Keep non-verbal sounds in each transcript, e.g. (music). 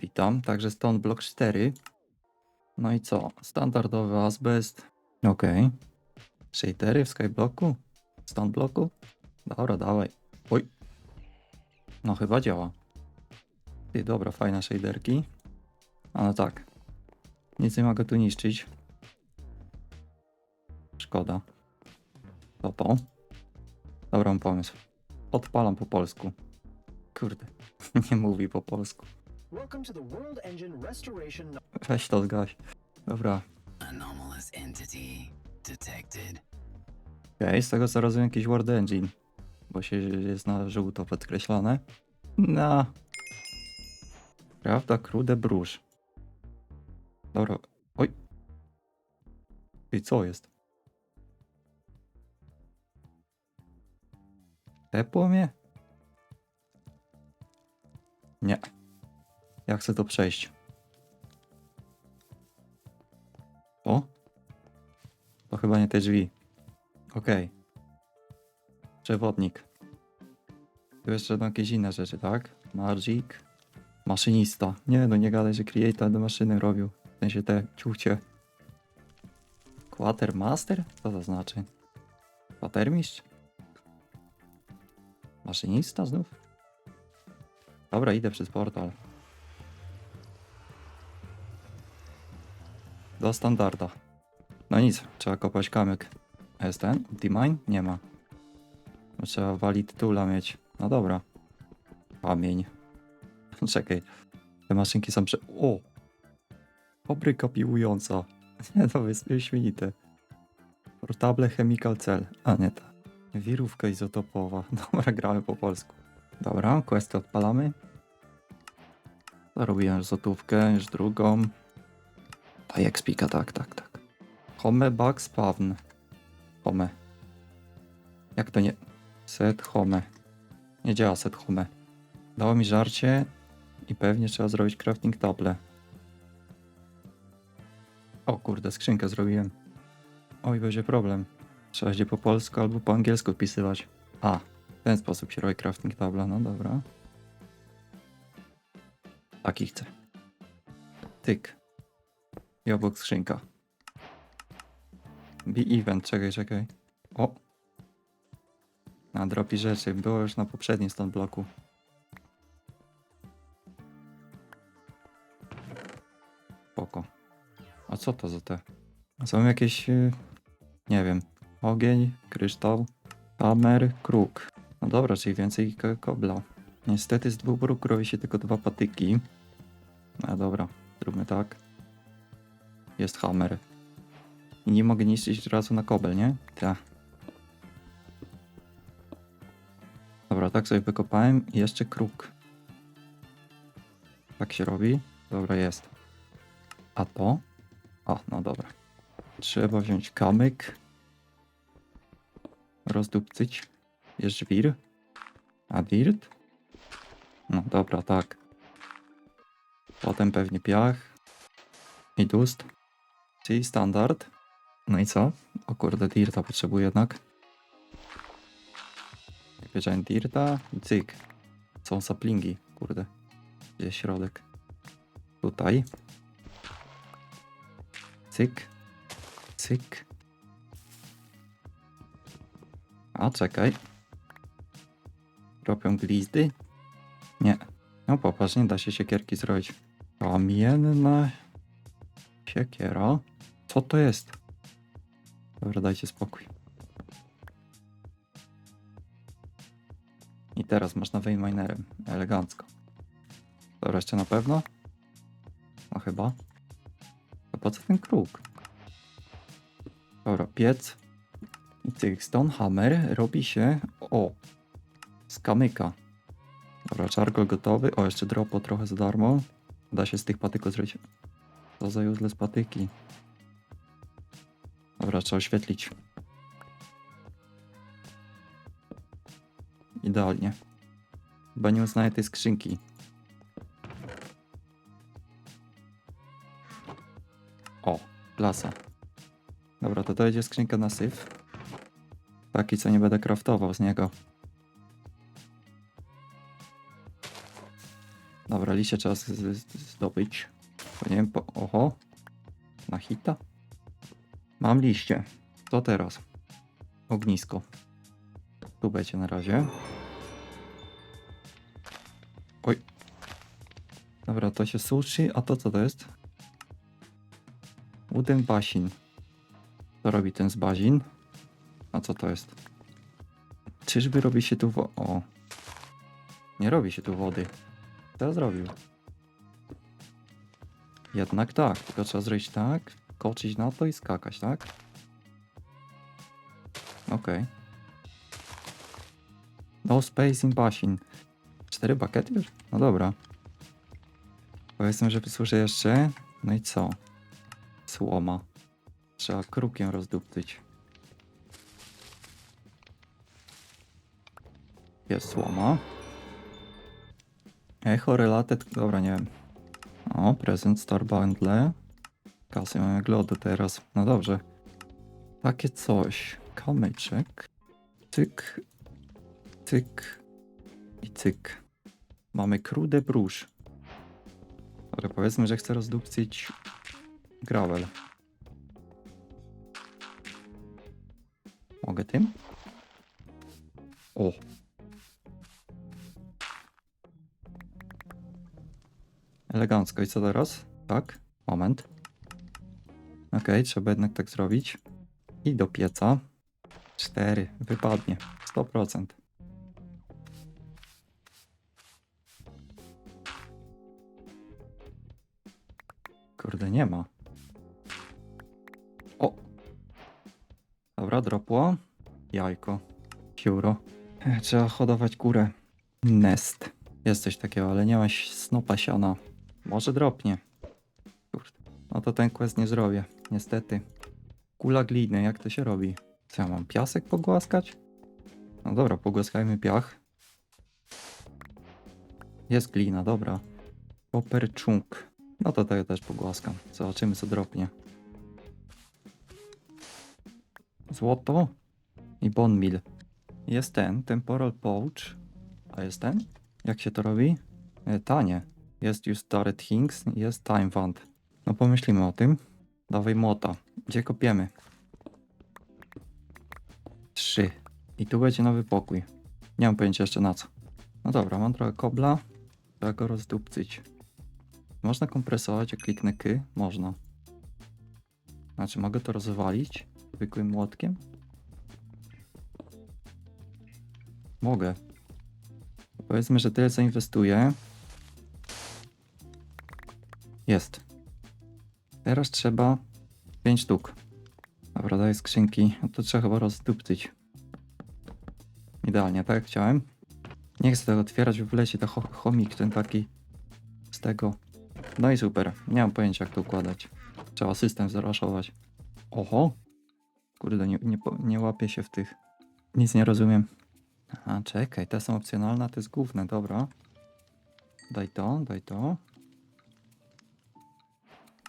Witam, także Stone Block 4. No i co? Standardowy azbest. Ok. Shadery w Skyblocku? Stone Blocku? Dobra, dawaj. Oj. No chyba działa. Ty, dobra, fajne shaderki. A no tak. Nic nie mogę tu niszczyć. Szkoda. To to. Pomysł. Odpalam po polsku. Kurde, (laughs) nie mówi po polsku. Welcome to the World Engine Restoration. Weź to zgaś. Dobra. Anomalous entity detected. Okej, z tego co rozumiem jakiś Word Engine. Bo się jest na żółto podkreślone. No. Prawda, krude bróż. Dobra. Oj. I co jest? Tepło mnie? Ja chcę to przejść. O? To chyba nie te drzwi. Okej. Przewodnik. Tu jeszcze będą jakieś inne rzeczy, tak? Magic. Maszynista. Nie, no nie gadaj, że creator do maszyny robił. W sensie te ciuchcie. Quartermaster? Co to znaczy? Kwatermistrz? Maszynista znów? Dobra, idę przez portal. Do standarda. No nic, trzeba kopać kamyk. A Jest ten? Optimine? Nie ma. No Trzeba valid toola mieć. No dobra. Kamień. (laughs) Czekaj. Te maszynki są prze... O! Fabryka piłująca. (laughs) Nie, to jest wyśmienite. Portable chemical cell. A nie ta. Wirówka izotopowa. (laughs) Dobra, gramy po polsku. Dobra, questy odpalamy. Zarobiłem złotówkę, już drugą. Ta expika, tak, tak, tak. Home bug spawn. Home. Jak to nie? Set home. Nie działa set home. Dało mi żarcie i pewnie trzeba zrobić crafting table. O kurde, skrzynkę zrobiłem. Oj, będzie problem. Trzeba będzie po polsku albo po angielsku wpisywać. A, w ten sposób się robi crafting table. No dobra. Taki chcę. Tyk. I obok skrzynka. Be event, czekaj, czekaj. O! Na dropi rzeczy. Było już na poprzednim stąd bloku. Spoko. A co to za te? Są jakieś... y, Nie wiem. Ogień, kryształ, kamer, kruk. No dobra, czyli więcej ko- kobla. Niestety z dwóch bruk robi się tylko dwa patyki. No dobra, zróbmy tak. Jest hammer. I nie mogę niszczyć razu na kobel, nie? Tak. Dobra, tak sobie wykopałem i jeszcze kruk. Tak się robi. Dobra, jest. A to? A, no dobra. Trzeba wziąć kamyk. Rozdupcyć. Jest żwir. A dirt? No dobra, tak. Potem pewnie piach. I dust. Czyli standard. No i co? O kurde, dirta potrzebuję jednak. Wiedziałem dirta cyk. Są saplingi, kurde. Gdzie jest środek? Tutaj. Cyk. Cyk. A, czekaj. Robią glizdy? Nie. No popatrz, nie da się siekierki zrobić. Kamienna siekiera. Co to jest? Dobra, dajcie spokój. I teraz można Vein Minerem. Elegancko. Dobra, jeszcze na pewno? No chyba. To po co ten kruk? Dobra, piec. I tych Stone Hammer robi się... O! Z kamyka. Dobra, czargol gotowy. O, jeszcze dropo trochę za darmo. Da się z tych patyków zrobić. Co za useless patyki. Dobra, trzeba oświetlić. Idealnie. Chyba nie uznaję tej skrzynki. O, klasa. Dobra, to dojdzie skrzynka na syf. Taki, co nie będę craftował z niego. Dobra. Liście trzeba zdobyć. Nie wiem, po... oho. Na hita? Mam liście. Co teraz? Ognisko. Tu będzie na razie. Oj. Dobra, to się sushi, a to co to jest? Wooden basin. Co robi ten z bazin? A co to jest? Czyżby robi się tu wo... O. Nie robi się tu wody. Co zrobił? Jednak tak, tylko trzeba zrobić tak, koczyć na to i skakać, tak? Okej. No space in basin. Cztery bakety już? No dobra. Powiedzmy, że wysłużę jeszcze. No i co? Słoma. Trzeba krukiem rozdupcyć. Jest słoma. Echo related. Dobra, nie wiem. O, prezent Star Bundle. Kasy mamy glodu teraz. No dobrze. Takie coś. Kamyczek. Cyk. Cyk. I cyk. Mamy krude bróż. Ale powiedzmy, że chcę rozdupcyć gravel. Mogę tym? O. Elegancko. I co teraz? Tak. Moment. Okej, trzeba jednak tak zrobić. I do pieca. Cztery. Wypadnie. 100%. Kurde, nie ma. O! Dobra, dropło. Jajko. Pióro. E, Trzeba hodować kurę. Nest. Jest coś takiego, ale nie ma snopa siana. Może dropnie. Kurde. No to ten quest nie zrobię. Niestety. Kula gliny, jak to się robi? Co ja mam? Piasek pogłaskać? No dobra, pogłaskajmy piach. Jest glina, dobra. Copper chunk. No to tego też pogłaskam. Zobaczymy co dropnie. Złoto i bone meal. Jest ten, temporal pouch. A jest ten? Jak się to robi? E, tanie. Jest już started things, jest time wand. No pomyślimy o tym. Dawaj mota. Gdzie kopiemy? Trzy. I tu będzie nowy pokój. Nie mam pojęcia jeszcze na co. No dobra, mam trochę kobla. Trzeba go rozdupcyć. Można kompresować, jak kliknę ky? Można. Znaczy, mogę to rozwalić zwykłym młotkiem? Mogę. Powiedzmy, że tyle zainwestuję. Jest. Teraz trzeba 5 sztuk. Dobra, daję skrzynki. No to trzeba chyba rozdupcyć. Idealnie, tak chciałem. Nie chcę tego otwierać, w lecie to cho chomik ten taki z tego. No i super. Nie mam pojęcia jak to układać. Trzeba system zaraszować. Oho. Kurde, nie, nie, nie łapię się w tych. Nic nie rozumiem. A czekaj, te są opcjonalne, to jest główne, dobra. Daj to, daj to.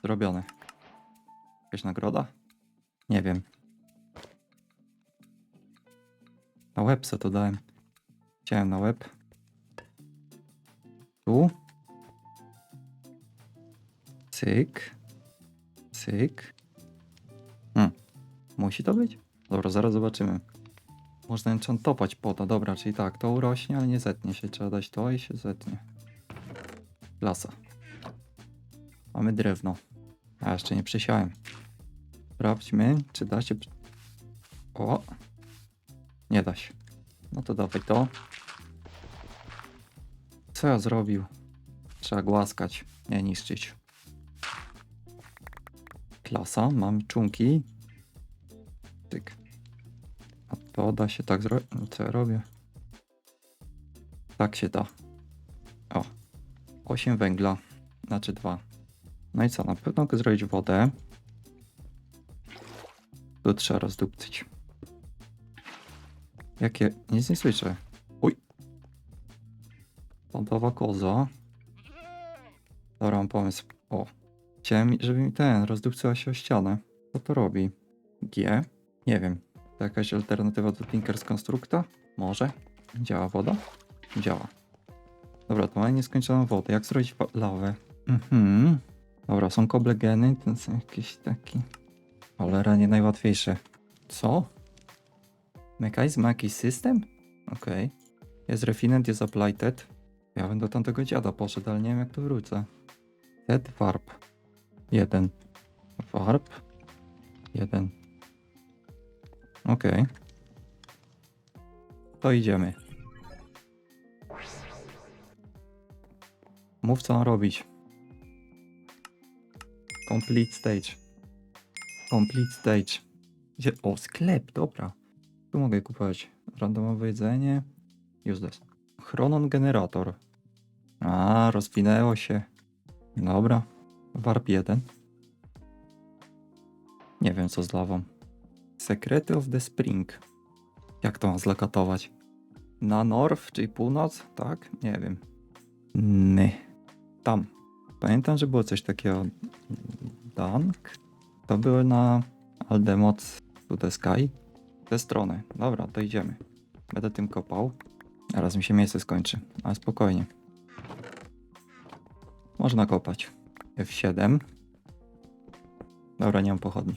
Zrobione. Jakaś nagroda? Nie wiem. Na łeb se to dałem. Chciałem na łeb. Tu. Cyk. Cyk. Hmm. Musi to być? Dobra, zaraz zobaczymy. Można enchantować poda. Dobra, czyli tak, to urośnie, ale nie zetnie się. Trzeba dać to i się zetnie. Klasa. Mamy drewno. A jeszcze nie przysiałem. Sprawdźmy, czy da się. O! Nie da się. No to dawaj to. Co ja zrobił? Trzeba głaskać, nie niszczyć. Klasa, mam czunki. Tyk. A to da się tak zrobić? Co ja robię? Tak się da. O. 8 węgla. Znaczy 2. No i co? Na pewno mogę zrobić wodę. Tu trzeba rozdupcyć. Jakie? Nic nie słyszę. Uj. Lądowa koza. Dobra, mam pomysł. O. Chciałem, żeby mi ten rozdupcyła się o ścianę. Co to robi? G? Nie wiem. To jakaś alternatywa do Tinkers Constructa? Może? Działa woda? Działa. Dobra, to mamy nieskończoną wodę. Jak zrobić lawę? Mhm. Dobra, są koblegeny, to są jakieś taki... Cholera, nie najłatwiejsze. Co? Mechanizm ma jakiś system? Okej. Jest refinant, jest applied. Ja bym do tamtego dziada poszedł, ale nie wiem jak tu wrócę. Set warp. Jeden. Warp. Jeden. Okej. To idziemy. Mów co mam robić. Complete stage. Complete stage. Gdzie? O, sklep, dobra. Tu mogę kupować randomowe jedzenie. Useless. Chronon generator. A, rozwinęło się. Dobra. Warp 1. Nie wiem co z lawą. Secrety of the Spring. Jak to mam zlokatować? Na north, czyli północ? Tak? Nie wiem. Nie. Tam. Pamiętam, że było coś takiego. Dank? To były na Aldemot to the Sky. Te strony. Dobra, to idziemy. Będę tym kopał. Zaraz mi się miejsce skończy, ale spokojnie. Można kopać. F7. Dobra, nie mam pochodni.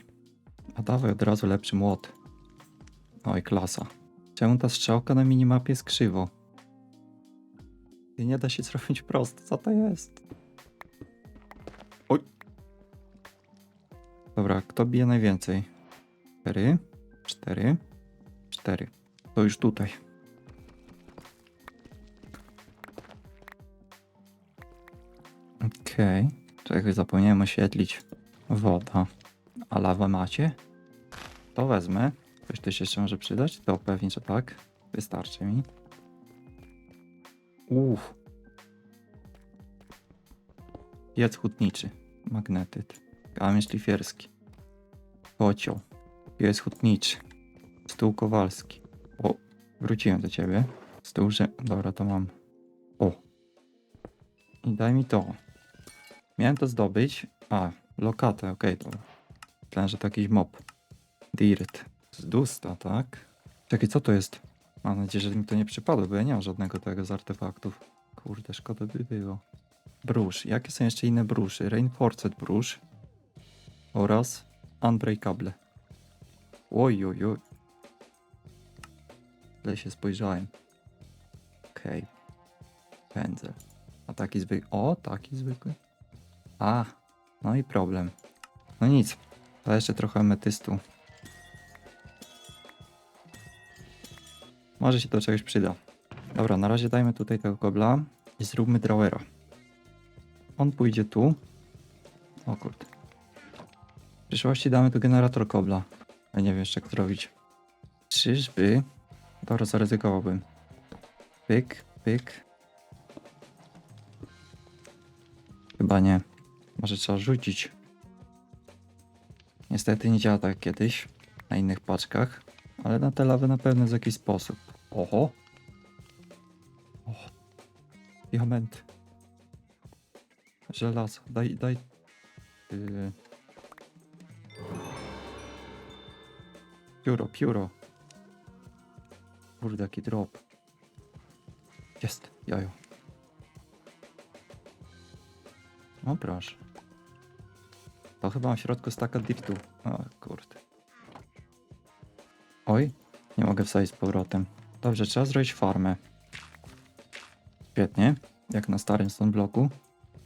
A dawaj od razu lepszy młot. Oj, klasa. Czemu ta strzałka na minimapie jest krzywo? I nie da się zrobić prosto. Co to jest? Dobra, kto bije najwięcej? Cztery, cztery, cztery. To już tutaj. Okej. Czekaj, zapomniałem oświetlić. Woda. A lawę macie? To wezmę. Coś też jeszcze może przydać? To pewnie, że tak. Wystarczy mi. Uff. Piec hutniczy. Magnetyt. Kamień szlifierski. Kocioł. Piec hutniczy. Stół kowalski. O, wróciłem do ciebie. Stół, że... Dobra, to mam. O. I daj mi to. Miałem to zdobyć. A, lokatę, okej, dobra. Myślałem, że to jakiś mob. Dirt. Z dusta, tak? Czekaj, co to jest? Mam nadzieję, że mi to nie przypadło, bo ja nie mam żadnego tego z artefaktów. Kurde, szkoda by było. Brusz. Jakie są jeszcze inne bruszy? Reinforced brusz oraz Unbreakable. Oj, oj, oj. Źle się spojrzałem. Okej. Pędzel. A taki zwykły. O, taki zwykły. A, no i problem. No nic. To jeszcze trochę ametystu. Może się do czegoś przyda. Dobra, na razie dajmy tutaj tego kobla i zróbmy drawera. On pójdzie tu. O kurde. W przyszłości damy tu generator kobla. Ja nie wiem jeszcze jak to robić. Czyżby? Dobra, zaryzykowałbym. Pyk, pyk. Chyba nie. Może trzeba rzucić. Niestety nie działa tak kiedyś na innych paczkach, ale na te lawy na pewno jest jakiś sposób. Oho! O! Diament. Żelazo. Daj, daj. Yy. Pióro, pióro. Kurde, jaki drop. Jest, jajo. No proszę. To chyba w środku staka dirtu. O kurde. Oj, nie mogę wsadzić z powrotem. Dobrze, trzeba zrobić farmę. Świetnie, jak na starym stone bloku.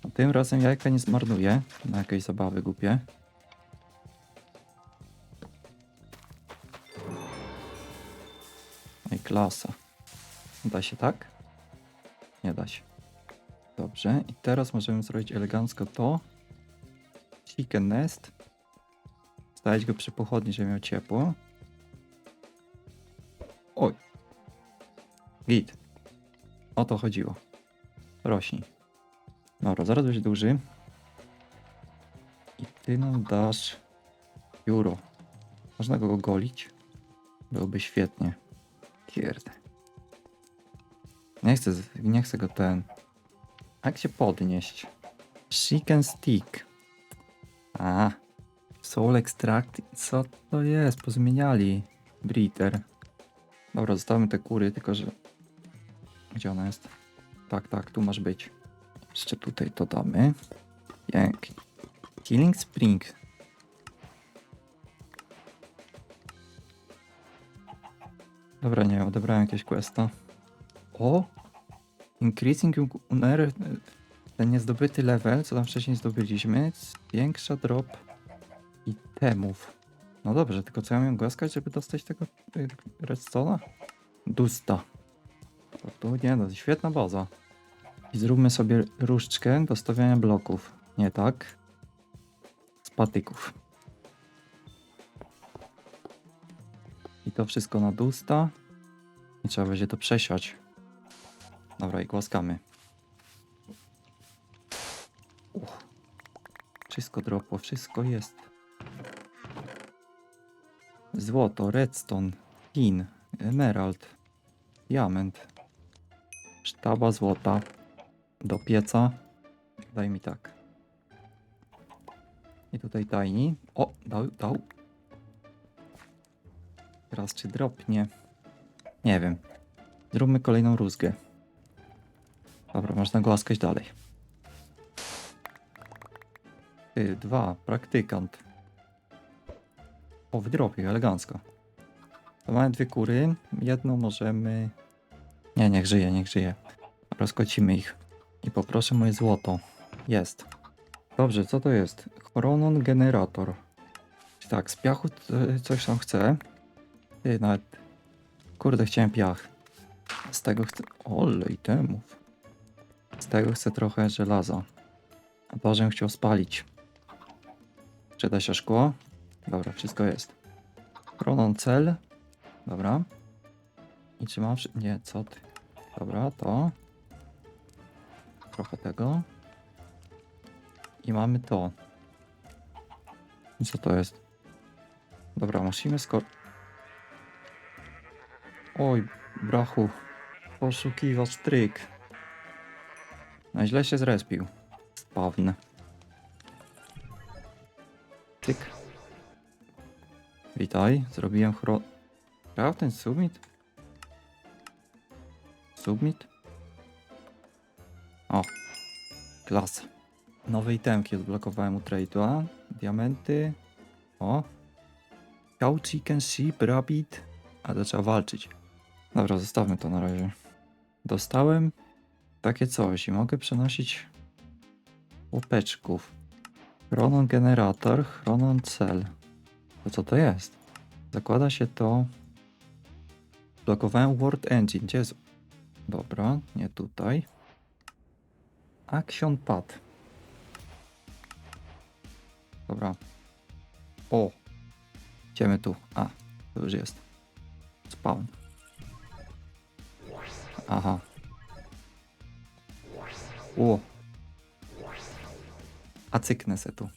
A tym razem jajka nie zmarnuję na jakieś zabawy głupie. I klasa. Da się tak? Nie da się. Dobrze, i teraz możemy zrobić elegancko to. Chicken nest. Stawić go przy pochodni, żeby miał ciepło. Oj. Git. O to chodziło. Rośnij. Dobra, zaraz będzie duży. I ty nam dasz pióro. Można go golić? Byłoby świetnie. Kierde. Nie chcę, nie chcę go ten. Jak się podnieść? Chicken stick. A. Soul extract. Co to jest? Pozmieniali. Breeder. Dobra, zostawmy te kury, tylko że... Gdzie ona jest? Tak, tak, tu masz być. Jeszcze tutaj to damy. Pięknie. Killing Spring. Dobra, nie, odebrałem jakieś questa. O! Increasing Uner, ten niezdobyty level, co tam wcześniej zdobyliśmy, zwiększa drop itemów. No dobrze, tylko co ja miałem głaskać, żeby dostać tego y, redstone'a? Dusta. To tu nie no, świetna baza. I zróbmy sobie różdżkę do stawiania bloków. Nie tak. Z patyków. To wszystko na dusta. I trzeba będzie to przesiać. Dobra, i głaskamy. Uch. Wszystko dropło, wszystko jest. Złoto, redstone, pin, emerald, diament, sztaba złota do pieca. Daj mi tak. I tutaj tajni. O, dał, dał. Teraz czy dropnie? Nie wiem. Zróbmy kolejną rózgę. Dobra, można głaskać dalej. Ty, dwa, praktykant. O, w dropie, elegancko. To mamy dwie kury. Jedną możemy... Nie, niech żyje, niech żyje. Rozkocimy ich. I poproszę moje złoto. Jest. Dobrze, co to jest? Chronon generator. Tak, z piachu e, coś tam chcę. Nawet... Kurde, chciałem piach. Z tego chcę... Ole, itemów. Z tego chcę trochę żelaza. A to, żebym chciał spalić. Przyda się szkło? Dobra, wszystko jest. Chronon cel. Dobra. I czy mam... Nie, co ty? Dobra, to. Trochę tego. I mamy to. I co to jest? Dobra, musimy skor... Oj, brachu. Poszukiwacz tryk. No źle się zrespił. Spawn. Tyk. Witaj, zrobiłem chro... Grał ten submit? Submit? O, klasa. Nowe itemki odblokowałem u trade'a. Diamenty. O. Cow, chicken, sheep, rabbit. A to trzeba walczyć. Dobra, zostawmy to na razie. Dostałem takie coś i mogę przenosić łopeczków. Chronon generator, chronon cell. To co to jest? Zakłada się to... Blokowałem Word Engine. Gdzie jest? Dobra, nie tutaj. Action Pad. Dobra. O! Idziemy tu. A, to już jest. Spawn. Aha. O! A cyknę se tu.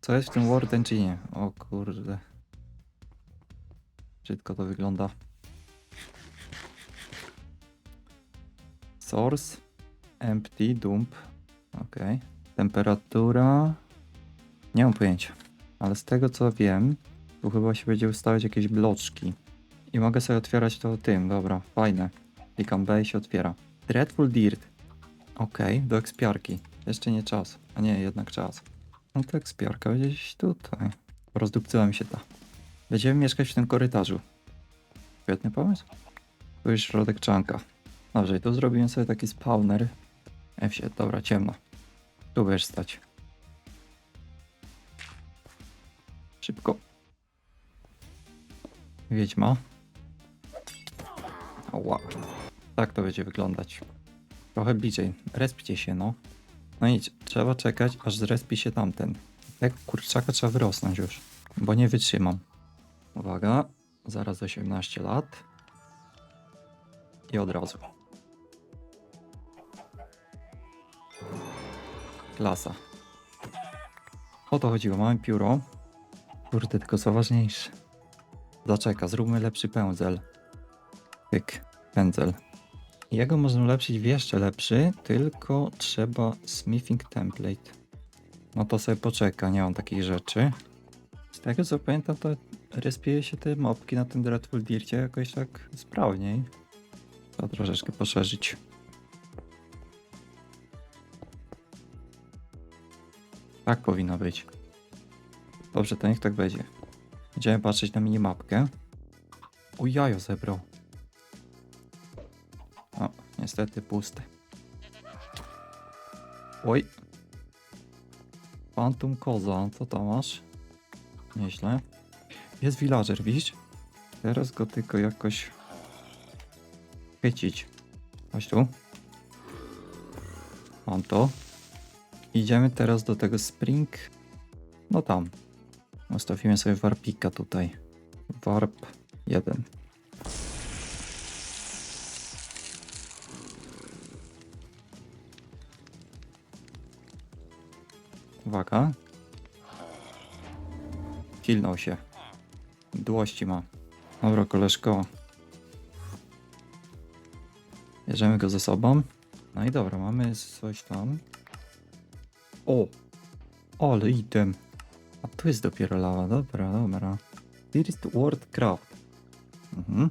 Co jest w tym Word Engine? O kurde. Brzydko to wygląda. Source. Empty. Dump. Ok. Temperatura. Nie mam pojęcia. Ale z tego co wiem, tu chyba się będzie ustawiać jakieś bloczki. I mogę sobie otwierać to tym. Dobra, fajne. Klikam B i się otwiera. Dreadful Dirt. Ok, do ekspiarki. Jeszcze nie czas. A nie, jednak czas. No to ekspiarka gdzieś tutaj. Rozdupcyła mi się ta. Będziemy mieszkać w tym korytarzu. Świetny pomysł. Tu jest środek czanka. Dobrze, i tu zrobiłem sobie taki spawner. F się, dobra, ciemno. Tu będziesz stać. Szybko. Wiedźma. Ała. Tak to będzie wyglądać. Trochę bliżej. Respcie się, no. No idź, trzeba czekać, aż zrespi się tamten. Jak kurczaka trzeba wyrosnąć już, bo nie wytrzymam. Uwaga, zaraz 18 lat. I od razu. Klasa. O to chodziło, mamy pióro. Kurde, tylko co ważniejsze. Zaczeka, zróbmy lepszy pędzel. Pyk, pędzel. Jego go można ulepszyć w jeszcze lepszy, tylko trzeba smithing template. No to sobie poczeka, nie mam takich rzeczy. Z tego co pamiętam, to respieje się te mopki na tym Dreadful Dircie jakoś tak sprawniej. Trzeba troszeczkę poszerzyć. Tak powinno być. Dobrze, to niech tak będzie. Będziemy patrzeć na minimapkę. O jajo zebrał. O, niestety puste. Oj. Phantom Koza, co tam masz? Nieźle. Jest villager, widzisz? Teraz go tylko jakoś chycić. Chodź tu. Mam to. Idziemy teraz do tego spring. No tam. Ustawimy sobie warpika tutaj. Warp 1. Uwaga. Kilnął się. Dłości ma. Dobra, koleżko. Bierzemy go ze sobą. No i dobra, mamy coś tam. O! Ale item. A tu jest dopiero lawa. Dobra, dobra. First World Craft. Mhm.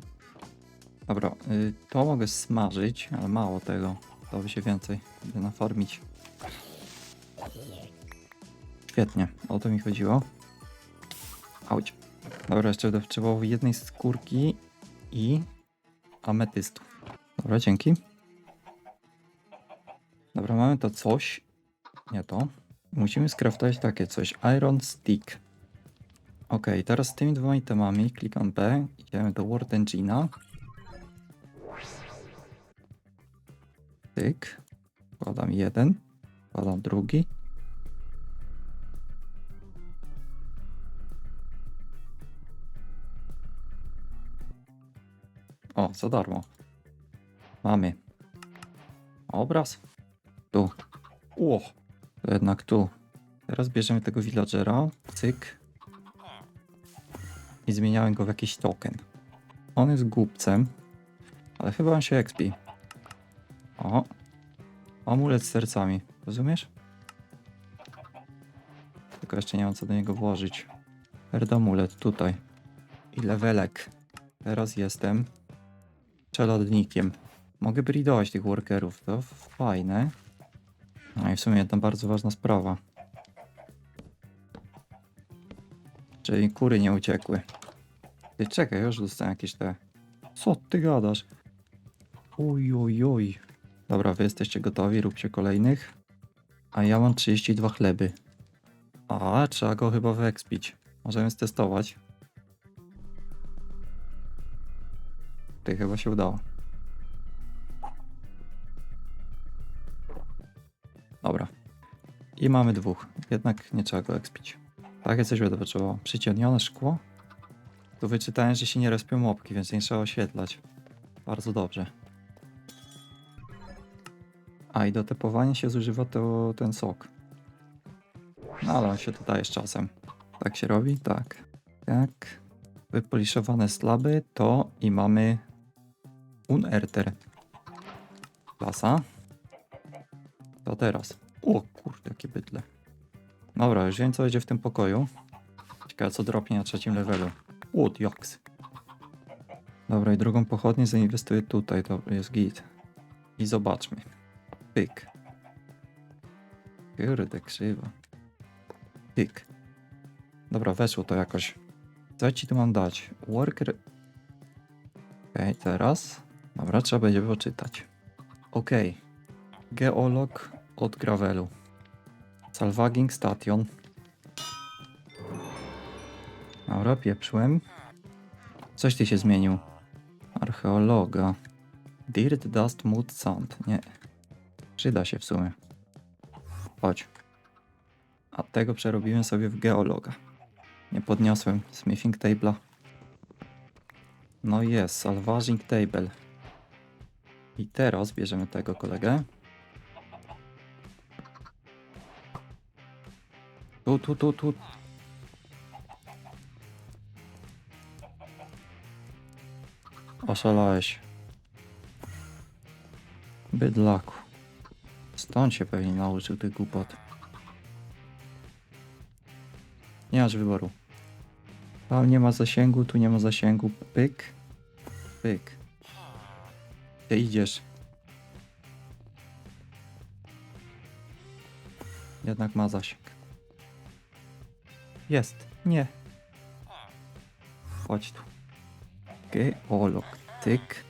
Dobra, y, to mogę smażyć, ale mało tego. To by się więcej by nafarmić. Świetnie, o to mi chodziło. Auć. Dobra, jeszcze będę potrzebował jednej skórki i ametystów. Dobra, dzięki. Dobra, mamy to coś. Nie to. Musimy skraftować takie coś. Iron Stick. Ok, teraz z tymi dwoma itemami klikam B, idziemy do Word Engine'a. Tyk. Wkładam jeden. Wkładam drugi. O, za darmo. Mamy. Obraz. Tu. Ło. To jednak tu. Teraz bierzemy tego villagera. Cyk. I zmieniałem go w jakiś token. On jest głupcem. Ale chyba on się expi. O. Amulet z sercami. Rozumiesz? Tylko jeszcze nie mam co do niego włożyć. Erdamulet tutaj. I levelek. Teraz jestem czeladnikiem. Mogę bridować tych workerów, to fajne. No i w sumie jedna bardzo ważna sprawa. Czyli kury nie uciekły. Ty czekaj, już dostałem jakieś te... Co ty gadasz? Oj, oj, oj. Dobra, wy jesteście gotowi, róbcie kolejnych. A ja mam 32 chleby. A, trzeba go chyba wyekspić. Możemy stestować. Ty chyba się udało. Dobra. I mamy dwóch. Jednak nie trzeba go ekspić. Takie coś będę potrzebował. Przyciemnione szkło. Tu wyczytałem, że się nie respią mopki, więc nie trzeba oświetlać. Bardzo dobrze. A i do tepowania się zużywa to ten sok. No ale on się dodaje z czasem. Tak się robi? Tak. Tak. Wypoliszowane slaby to i mamy Unerter. Klasa. To teraz. O kurde, jakie bydle. Dobra, już wiem co będzie w tym pokoju. Ciekawe co dropnie na trzecim levelu. O, diaks. Dobra, i drugą pochodnię zainwestuję tutaj, to jest git. I zobaczmy. Pyk. Kurde, krzywo. Pyk. Dobra, weszło to jakoś. Co ci tu mam dać? Worker... Okej, teraz. Dobra, trzeba będzie poczytać. Okej. Geolog od Gravelu. Salvaging Station. Dobra, pieprzyłem. Coś ty się zmienił. Archeologa. Dirt, Dust, Mud, Sand. Nie. Przyda się w sumie. Chodź. A tego przerobiłem sobie w geologa. Nie podniosłem smithing table'a. No jest, salvaging table. I teraz bierzemy tego kolegę. Tu, tu, tu, tu. Oszalałeś. Bydlaku. Stąd się pewnie nauczył tych głupot. Nie masz wyboru. Tam nie ma zasięgu, tu nie ma zasięgu. Pyk. Pyk. Ty idziesz. Jednak ma zasięg. Jest. Nie. Chodź tu. Geolog. Tyk.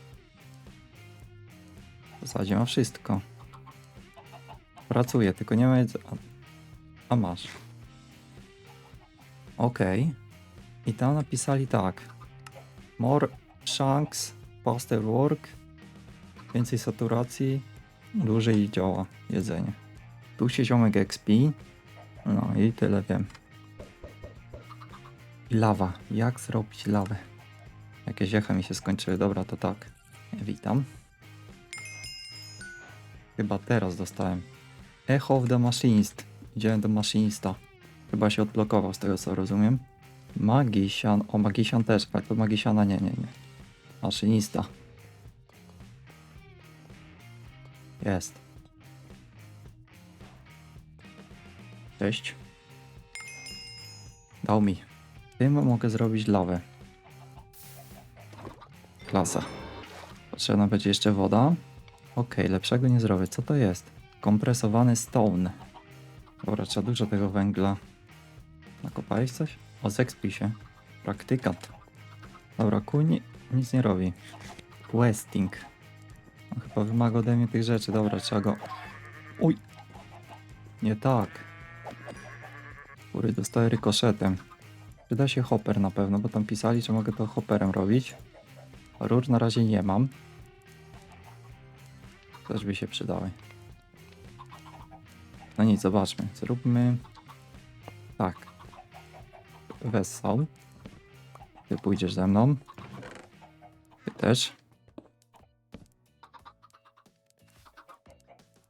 W zasadzie ma wszystko. Pracuje, tylko nie ma jedzenia. A masz. Okej. I tam napisali tak. More chunks, faster work, więcej saturacji, dłużej działa jedzenie. Tu się ziomek XP. No i tyle wiem. I lawa. Jak zrobić lawę? Jakieś echa mi się skończyły. Dobra, to tak. Witam. Chyba teraz dostałem. Echo of the Machinist. Idziemy do Machinista. Chyba się odblokował z tego co rozumiem. Magisian. O, Magisian też, ale to Magisiana nie, nie, nie. Maszynista. Jest. Cześć. Dał mi. Tym mogę zrobić lawę. Klasa. Potrzebna będzie jeszcze woda. Okej, lepszego nie zrobię. Co to jest? Kompresowany stone. Dobra, trzeba dużo tego węgla. Nakopałeś coś? O, zekspij się. Praktykant. Dobra, kuń nic nie robi. Questing. Chyba wymaga ode mnie tych rzeczy. Dobra, trzeba go... Uj! Nie tak. Kury dostaje rykoszetem. Przyda się hopper na pewno, bo tam pisali, że mogę to hopperem robić. Rur na razie nie mam. Też by się przydały. No nic, zobaczmy. Zróbmy tak. Wessał. Ty pójdziesz ze mną. Ty też.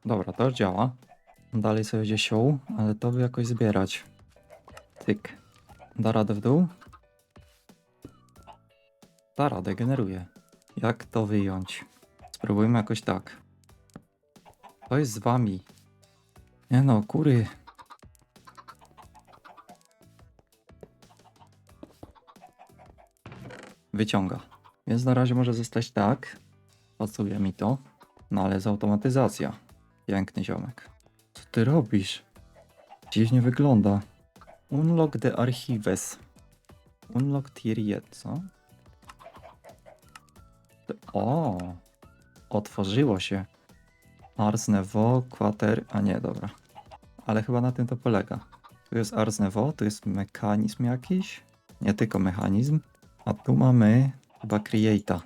Dobra, to już działa. Dalej sobie będzie siół, ale to by jakoś zbierać. Tyk. Da radę w dół? Da radę, generuje. Jak to wyjąć? Spróbujmy jakoś tak. To jest z wami. Nie no, kury. Wyciąga. Więc na razie może zostać tak. Pasuje mi to. No ale z automatyzacja. Piękny ziomek. Co ty robisz? Dziwnie wygląda. Unlock the archives. Unlock tier 1, co? O! Otworzyło się. Ars Nevo, Quater... A nie, dobra. Ale chyba na tym to polega. Tu jest Ars Nevo, tu jest mechanizm jakiś. Nie tylko mechanizm. A tu mamy chyba Create'a.